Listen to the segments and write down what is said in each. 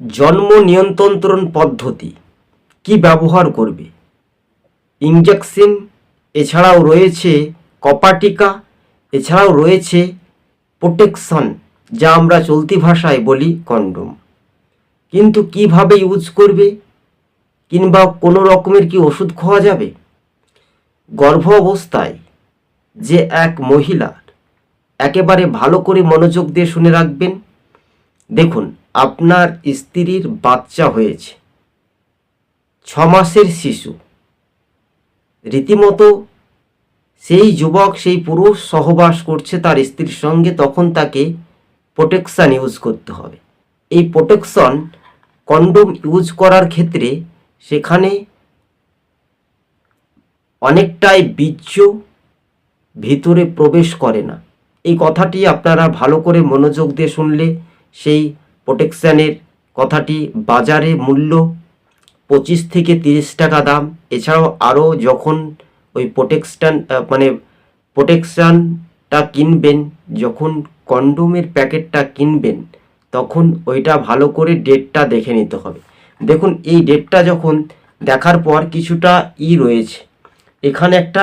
জন্ম নিয়ন্ত্রণ পদ্ধতি কি ব্যবহার করবে? ইঞ্জেকশন এছাড়াও রয়েছে কপাটিকা, এছাড়াও রয়েছে প্রোটেকশন, যা আমরা চলতি ভাষায় বলি কন্ডোম। কিন্তু কীভাবে ইউজ করবে? কিংবা কোনো রকমের কি ওষুধ খাওয়া যাবে? গর্ভ অবস্থায় যে এক মহিলার একেবারে ভালো করে মনোযোগ দিয়ে শুনে রাখবেন। দেখুন আপনার স্ত্রীর বাচ্চা হয়েছে। ছ মাসের শিশু। রীতিমতো সেই যুবক, সেই পুরুষ সহবাস করছে তার স্ত্রীর সঙ্গে, তখন তাকে প্রোটেকশান ইউজ করতে হবে। এই প্রোটেকশন কন্ডোম ইউজ করার ক্ষেত্রে সেখানে অনেকটাই বীর্য ভিতরে প্রবেশ করে না। এই কথাটি আপনারা ভালো করে মনোযোগ দিয়ে শুনলে সেই প্রোটেকশানের কথাটি বাজারে মূল্য পঁচিশ থেকে তিরিশ টাকা দাম। এছাড়াও আরও যখন ওই প্রোটেকশান মানে প্রোটেকশানটা কিনবেন, যখন কন্ডোমের প্যাকেটটা কিনবেন, তখন ওইটা ভালো করে ডেটটা দেখে নিতে হবে। দেখুন, এই ডেটটা যখন দেখার পর কিছুটা ই রয়েছে। এখানে একটা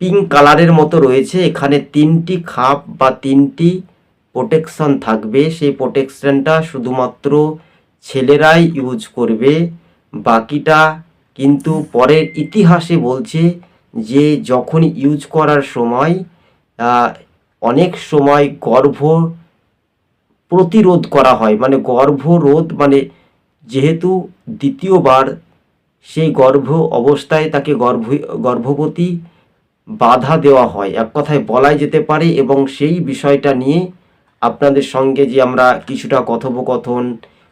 পিঙ্ক কালারের মতো রয়েছে। এখানে তিনটি খাপ বা তিনটি প্রোটেকশন থাকবে। সেই প্রোটেকশনটা শুধুমাত্র ছেলেরাই ইউজ করবে। বাকিটা কিন্তু পরের ইতিহাসে বলছে যে যখন ইউজ করার সময় অনেক সময় গর্ভ প্রতিরোধ করা হয়। মানে গর্ভরোধ মানে যেহেতু দ্বিতীয়বার সেই গর্ভ অবস্থায় তাকে গর্ভ, গর্ভবতী বাধা দেওয়া হয়। এক কথায় বলাই যেতে পারে এবং সেই বিষয়টা নিয়ে আপনাদের সঙ্গে যে আমরা কিছুটা কথোপকথন,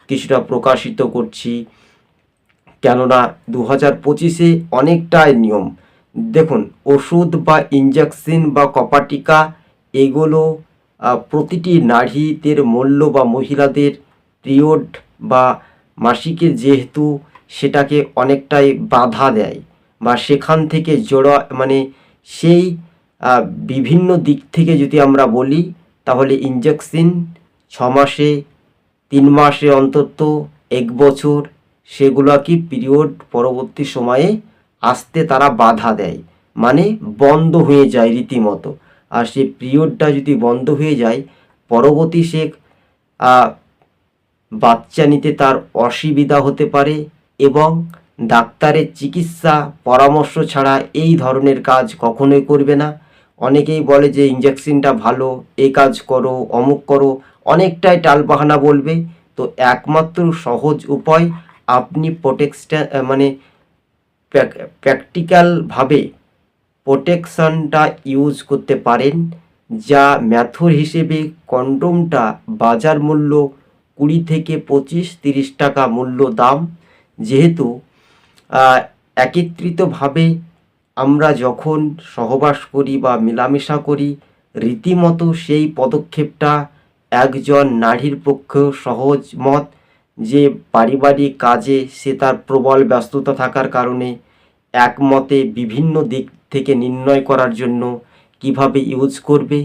কিছুটা প্রকাশিত করছি, কেননা দু হাজার পঁচিশে অনেকটাই নিয়ম। দেখুন, ওষুধ বা ইঞ্জেকশন বা কপাটিকা, এগুলো প্রতিটি নারীদের মূল্য বা মহিলাদের পিরিয়ড বা মাসিকে যেহেতু সেটাকে অনেকটাই বাধা দেয় বা সেখান থেকে জোড়া মানে সেই বিভিন্ন দিক থেকে যদি আমরা বলি তাহলে ইঞ্জেকশন ছ মাসে, তিন মাসে অন্তত এক বছর, সেগুলো কি পিরিয়ড পরবর্তী সময়ে আসতে তারা বাধা দেয়? মানে বন্ধ হয়ে যায় রীতিমতো। আর সেই পিরিয়ডটা যদি বন্ধ হয়ে যায়, পরবর্তী সে বাচ্চা নিতে তার অসুবিধা হতে পারে এবং ডাক্তারের চিকিৎসা পরামর্শ ছাড়া এই ধরনের কাজ কখনোই করবে না। অনেকেই বলে যে ইঞ্জেকশনটা ভালো এই কাজ করো, অমুক করো, অনেকটাই টালবাহানা বলবে। তো একমাত্র সহজ উপায়, আপনি প্রোটেক্সটা মানে প্র্যাকটিক্যালভাবে প্রোটেকশনটা ইউজ করতে পারেন, যা ম্যাথর হিসেবে কন্ডোমটা বাজার মূল্য কুড়ি থেকে পঁচিশ, তিরিশ টাকা মূল্য দাম। যেহেতু একত্রিতভাবে আমরা যখন সহবাস করি বা মেলামেশা করি, রীতিমতো সেই পদক্ষেপটা একজন নারীর পক্ষেও সহজ মত যে পারিবারিক কাজে সে তার প্রবল ব্যস্ততা থাকার কারণে একমতে বিভিন্ন দিক থেকে নির্ণয় করার জন্য কীভাবে ইউজ করবে,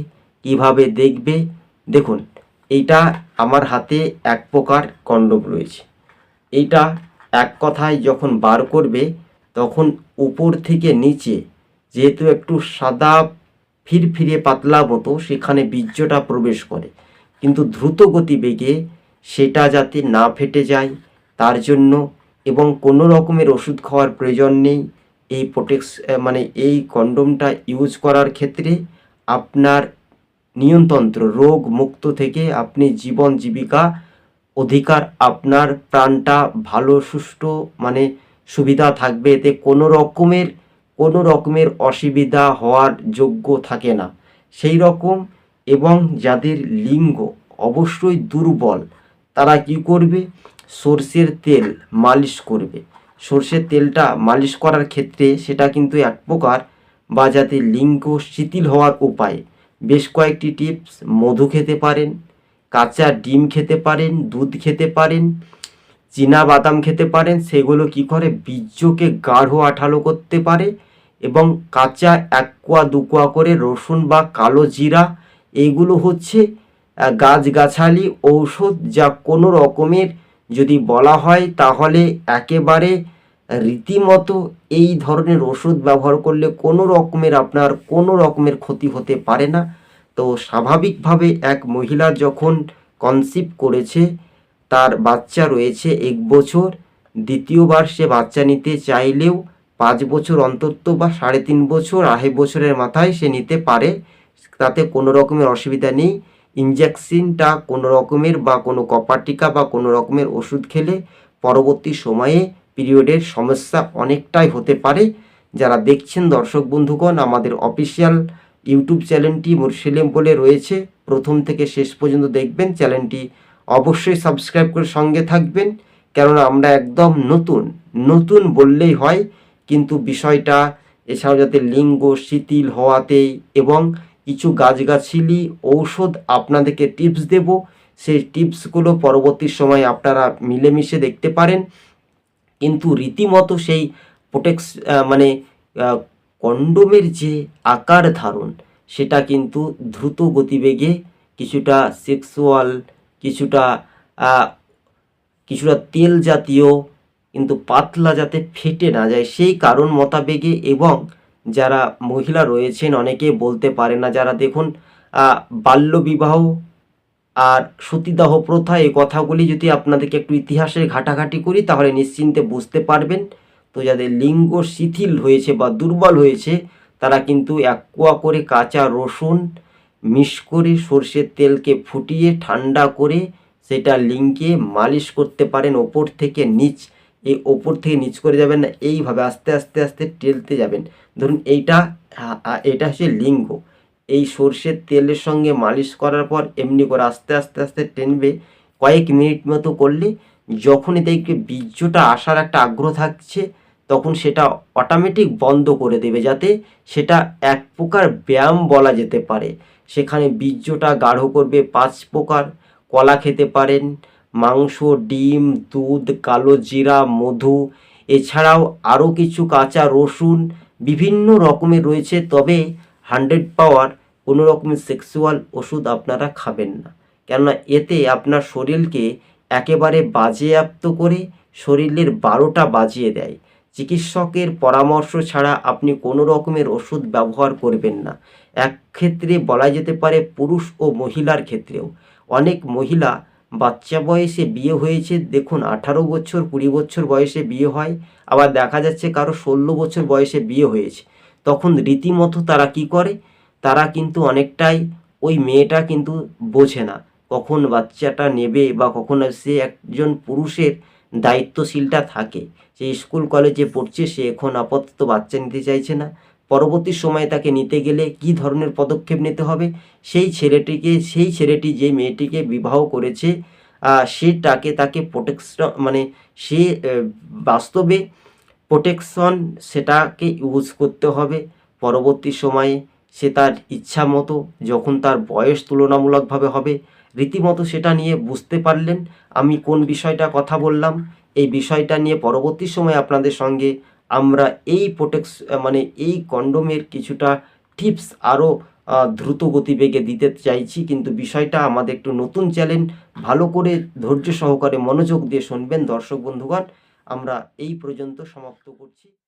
কীভাবে দেখবে, দেখুন, এইটা আমার হাতে এক প্রকার কন্ডম রয়েছে। এইটা এক কথায় যখন বার করবে, তখন উপর থেকে নিচে, যেহেতু একটু সাদা ফিরফিরে পাতলা মতো, সেখানে বীর্যটা প্রবেশ করে। কিন্তু দ্রুত গতিবেগে সেটা যাতে না ফেটে যায়, তার জন্য এবং কোনো রকমের ওষুধ খাওয়ার প্রয়োজন নেই, এই প্রোটেক্স মানে এই কন্ডোমটা ইউজ করার ক্ষেত্রে আপনার নিয়ন্ত্রন্ত্র রোগ মুক্ত থেকে আপনি জীবন জীবিকা অধিকার, আপনার প্রাণটা ভালো, সুষ্ঠু মানে সুবিধা থাকবে। এতে কোনো রকমের কোনো রকমের অসুবিধা হওয়ার যোগ্য থাকে না। সেই রকম এবং যাদের লিঙ্গ অবশ্যই দুর্বল, তারা কি করবে? সর্ষের তেল মালিশ করবে। সর্ষের তেলটা মালিশ করার ক্ষেত্রে সেটা কিন্তু এক প্রকার বা যাতে লিঙ্গ শিথিল হওয়ার উপায়। বেশ কয়েকটি টিপস, মধু খেতে পারেন, কাঁচা ডিম খেতে পারেন, দুধ খেতে পারেন চীনা বাদাম খেতে পারেন, সেগুলো কি করে? বীর্যকে গাঢ় আঠালো করতে পারে এবং কাঁচা এক কোয়া দু কোয়া করে রসুন বা কালো জিরা, এইগুলো হচ্ছে গাছগাছালি ঔষধ যা কোনো রকমের যদি বলা হয় তাহলে একেবারে রীতিমতো এই ধরনের ওষুধ ব্যবহার করলে কোনো রকমের আপনার কোনো রকমের ক্ষতি হতে পারে না। তো স্বাভাবিকভাবে এক মহিলা যখন কনসিভ করেছে তার বাচ্চা রয়েছে এক বছর। দ্বিতীয়বার সে বাচ্চা নিতে চাইলেও পাঁচ বছর অন্তত বা সাড়ে তিন বছর, আড়াই বছরের মাথায় সে নিতে পারে। তাতে কোনো রকমের অসুবিধা নেই। ইঞ্জেকশনটা কোনো রকমের বা কোনো কপার টিকা বা কোনো রকমের ওষুধ খেলে পরবর্তী সময়ে পিরিয়ডের সমস্যা অনেকটাই হতে পারে। যারা দেখছেন দর্শক বন্ধুগণ, আমাদের অফিসিয়াল ইউটিউব চ্যানেলটি মুরসেলিম বলে রয়েছে। প্রথম থেকে শেষ পর্যন্ত দেখবেন চ্যানেলটি। অবশ্যই সাবস্ক্রাইব করে সঙ্গে থাকবেন, কেননা আমরা একদম নতুন নতুন বললেই হয়, কিন্তু বিষয়টা এছাড়াও যাতে লিঙ্গ, শিথিল হওয়াতেই এবং কিছু গাছগাছালি, ঔষধ আপনাদেরকে টিপস দেব, সেই টিপসগুলো পরবর্তী সময় আপনারা মিলেমিশে দেখতে পারেন। কিন্তু রীতিমতো সেই প্রোটেক্স মানে কন্ডোমের যে আকার ধারণ, সেটা কিন্তু দ্রুত গতিবেগে কিছুটা সেক্সুয়াল কিছুটা কিছুটা তেল জাতীয়, কিন্তু পাতলা যাতে ফেটে না যায়, সেই কারণ মোতাবেগে এবং যারা মহিলা রয়েছেন, অনেকে বলতে পারে না। যারা দেখুন বাল্যবিবাহ আর সতীদাহ প্রথা, এই কথাগুলি যদি আপনাদেরকে একটু ইতিহাসের ঘাটাঘাটি করি, তাহলে নিশ্চিন্তে বুঝতে পারবেন। তো যাদের লিঙ্গ শিথিল হয়েছে বা দুর্বল হয়েছে, তারা কিন্তু এক কোয়া করে কাঁচা রসুন মিশ করে সর্ষের তেলকে ফুটিয়ে ঠান্ডা করে সেটা লিঙ্গে মালিশ করতে পারেন ওপর থেকে নিচ। এই ওপর থেকে নিচ করে যাবেন না, এইভাবে আস্তে আস্তে আস্তে টেলতে যাবেন। ধরুন এইটা এটা হচ্ছে লিঙ্গ। এই সর্ষের তেলের সঙ্গে মালিশ করার পর এমনি করে আস্তে আস্তে আস্তে টেনবে। কয়েক মিনিট মতো করলে যখনই দেখবে বীর্যটা আসার একটা আগ্রহ থাকছে, তখন সেটা অটোমেটিক বন্ধ করে দেবে যাতে সেটা এক প্রকার ব্যায়াম বলা যেতে পারে। সেখানে বীর্যটা গাঢ় করবে পাঁচ প্রকার। কলা খেতে পারেন, মাংস, ডিম, দুধ, কালো জিরা, মধু। এছাড়াও আরও কিছু কাঁচা রসুন, বিভিন্ন রকমের রয়েছে, তবে হান্ড্রেড পাওয়ার কোনো রকমের সেক্সুয়াল ওষুধ আপনারা খাবেন না। কেননা এতে আপনার শরীরকে একেবারে বাজেয়াপ্ত করে শরীরের বারোটা বাজিয়ে দেয়। চিকিৎসকের পরামর্শ ছাড়া আপনি কোনো রকমের ওষুধ ব্যবহার করবেন না। এক ক্ষেত্রে বলা যেতে পারে পুরুষ ও মহিলার ক্ষেত্রেও। অনেক মহিলা বাচ্চা বয়সে বিয়ে হয়েছে, দেখুন আঠারো বছর, কুড়ি বছর বয়সে বিয়ে হয়, আবার দেখা যাচ্ছে কারও ষোলো বছর বয়সে বিয়ে হয়েছে। তখন রীতিমতো তারা কি করে? তারা কিন্তু অনেকটাই ওই মেয়েটা কিন্তু বোঝে না। কখন বাচ্চাটা নেবে বা কখন সে একজন পুরুষের দায়িত্বশীলটা থাকে। সে স্কুল কলেজে পড়ছে, সে এখন আপাতত বাচ্চা নিতে চাইছে না। পরবর্তী সময়ে তাকে নিতে গেলে কি ধরনের পদক্ষেপ নিতে হবে? সেই ছেলেটিকে, সেই ছেলেটি যে মেয়েটিকে বিবাহ করেছে সেটাকে তাকে প্রোটেকশন মানে সে বাস্তবে প্রোটেকশন সেটাকে ইউজ করতে হবে। পরবর্তী সময়ে সে তার ইচ্ছা মতো যখন তার বয়স তুলনামূলকভাবে হবে রীতিমতো সেটা নিয়ে বুঝতে পারলেন। আমি কোন বিষয়টা কথা বললাম, এই বিষয়টা নিয়ে পরবর্তী সময়ে আপনাদের সঙ্গে আমরা এই প্রোটেক্স মানে এই কন্ডোমের কিছুটা টিপস আরও দ্রুত গতিবেগে দিতে চাইছি। কিন্তু বিষয়টা আমাদের একটু নতুন চ্যালেঞ্জ ভালো করে ধৈর্য সহকারে মনোযোগ দিয়ে শুনবেন দর্শক বন্ধুগণ। আমরা এই পর্যন্ত সমাপ্ত করছি।